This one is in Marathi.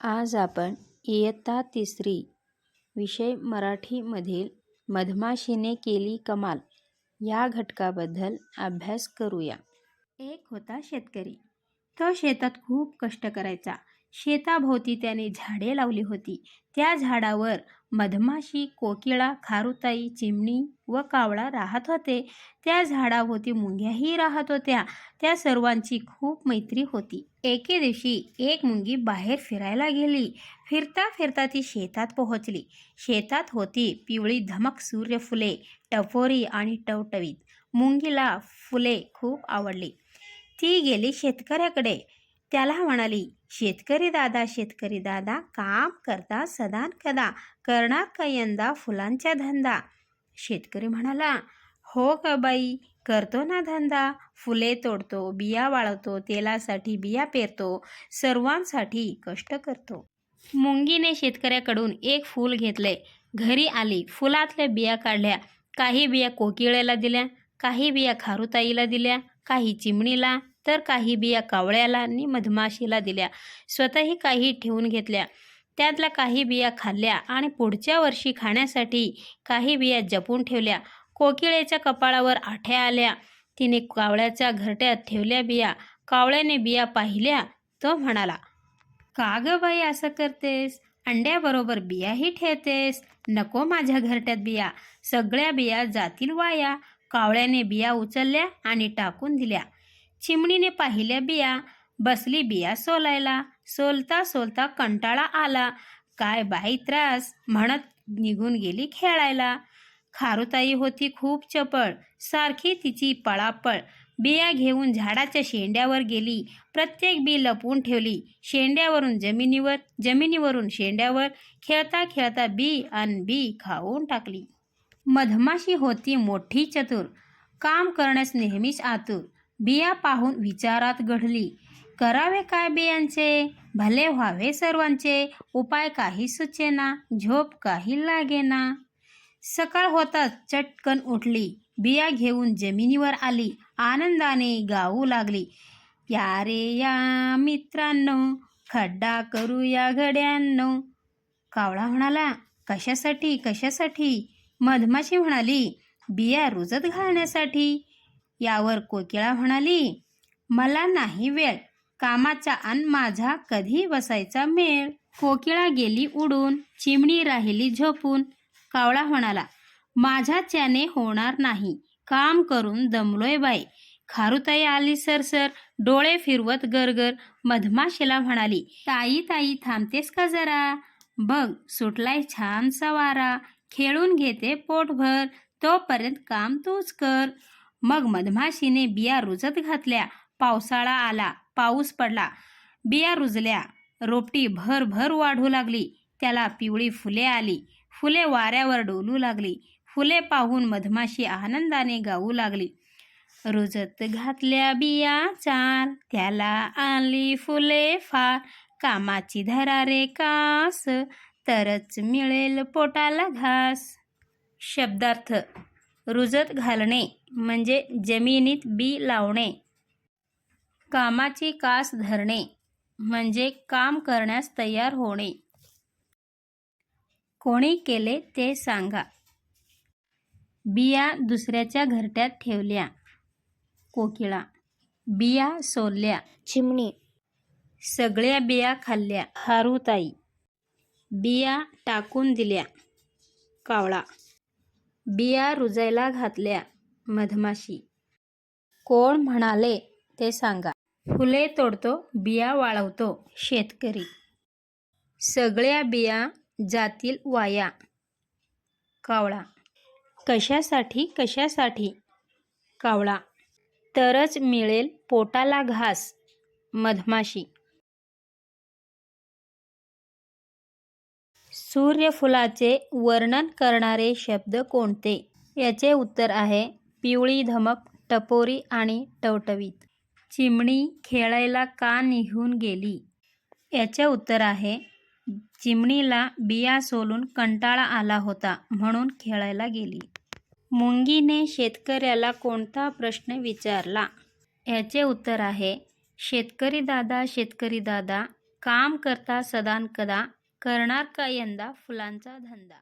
आज आपण इयत्ता तिसरी विषय मराठीमधील मधमाशीने केली कमाल या घटकाबद्दल अभ्यास करूया. एक होता शेतकरी. तो शेतात खूप कष्ट करायचा. शेताभोवती त्याने झाडे लावली होती. त्या झाडावर मधमाशी कोकिळा खारुताई चिमणी व कावळा राहत होते. त्या झाडाभोवती मुंग्याही राहत होत्या. त्या सर्वांची खूप मैत्री होती. एके दिवशी एक मुंगी बाहेर फिरायला गेली. फिरता फिरता ती शेतात पोहोचली. शेतात होती पिवळी धमक सूर्यफुले टपोरी आणि टवटवीत. मुंगीला फुले खूप आवडली. ती गेली शेतकऱ्याकडे. त्याला म्हणाली शेतकरी दादा शेतकरी दादा काम करता सदान कदा करणार का यंदा फुलांचा धंदा? शेतकरी म्हणाला हो ग बाई करतो ना धंदा. फुले तोडतो बिया वाळवतो तेलासाठी बिया पेरतो सर्वांसाठी कष्ट करतो. मुंगीने शेतकऱ्याकडून एक फूल घेतले. घरी आली फुलातल्या बिया काढल्या. काही बिया कोकिळ्याला दिल्या काही बिया खारुताईला दिल्या काही चिमणीला तर काही बिया कावळ्याला आणि मधमाशीला दिल्या. स्वतःही काही ठेवून घेतल्या. त्यातल्या काही बिया खाल्ल्या आणि पुढच्या वर्षी खाण्यासाठी काही बिया जपून ठेवल्या. कोकिळेच्या कपाळावर आठ्या आल्या. तिने कावळ्याच्या घरट्यात ठेवल्या बिया. कावळ्याने बिया पाहिल्या. तो म्हणाला का ग बाई असं करतेस? अंड्याबरोबर बियाही ठेवतेस? नको माझ्या घरट्यात बिया. सगळ्या बिया जातील वाया. कावळ्याने बिया उचलल्या आणि टाकून दिल्या. चिमणीने पाहिल्या बिया. बसली बिया सोलायला. सोलता सोलता कंटाळा आला. काय बाई त्रास म्हणत निघून गेली खेळायला. खारुताई होती खूप चपळ. सारखी तिची पळापळ. बिया घेऊन झाडाच्या शेंड्यावर गेली. प्रत्येक बी लपवून ठेवली. शेंड्यावरून जमिनीवर जमिनीवरून शेंड्यावर खेळता खेळता बी अन बी खाऊन टाकली. मधमाशी होती मोठी चतुर. काम करण्यास नेहमीच आतुर. बिया पाहून विचारात घडली. करावे काय बियांचे? भले व्हावे सर्वांचे. उपाय काही सुचेना. झोप काही लागेना. सकाळ होताच चटकन उठली. बिया घेऊन जमिनीवर आली. आनंदाने गाऊ लागली. या रे या मित्रांनो खड्डा करूया घड्यांनो. कावळा म्हणाला कशासाठी कशासाठी? मधमाशी म्हणाली बिया रुजत घालण्यासाठी. यावर कोकिळा म्हणाली मला नाही वेळ. कामाचा अन माझा कधी बसायचा मेळ. कोकिळा गेली उडून चिमणी राहिली झोपून. कावळा म्हणाला माझ्याच्याने होणार नाही. काम करून दमलोय बाई. खारुताई आली सरसर डोळे फिरवत गरगर. मधमाशीला म्हणाली ताई ताई थांबतेस का जरा? बघ सुटलाय छानसा वारा. खेळून घेते पोटभर. तोपर्यंत काम तूच कर. मग मधमाशीने बिया रुजत घातल्या. पावसाळा आला पाऊस पडला. बिया रुजल्या. रोपटी भर भर वाढू लागली. त्याला पिवळी फुले आली. फुले वाऱ्यावर डोलू लागली. फुले पाहून मधमाशी आनंदाने गाऊ लागली. रुजत घातल्या बिया चार त्याला आली फुले फार कामाची धरा रे कास. तरच मिळेल पोटाला घास. शब्दार्थ रुजत घालणे म्हणजे जमिनीत बी लावणे. कामाची कास धरणे म्हणजे काम करण्यास तयार होणे. कोणी केले ते सांगा. बिया दुसऱ्याच्या घरट्यात ठेवल्या. कोकिळा. बिया सोलल्या. चिमणी. सगळ्या बिया खाल्ल्या. हारुताई. बिया टाकून दिल्या. कावळा. बिया रुजायला घातल्या मधमाशी. कोण म्हणाले ते सांगा. फुले तोडतो बिया वाळवतो शेतकरी. सगळ्या बिया जातील वाया. कावळा. कशासाठी कशासाठी? कावळा. तरच मिळेल पोटाला घास मधमाशी. सूर्यफुलाचे वर्णन करणारे शब्द कोणते? याचे उत्तर आहे पिवळी धमक टपोरी आणि टवटवीत. चिमणी खेळायला का निघून गेली? याचे उत्तर आहे चिमणीला बिया सोलून कंटाळा आला होता म्हणून खेळायला गेली. मुंगीने शेतकऱ्याला कोणता प्रश्न विचारला? याचे उत्तर आहे शेतकरी दादा शेतकरी दादा काम करता सदानकदा करणार का यंदा फुलांचा धंदा?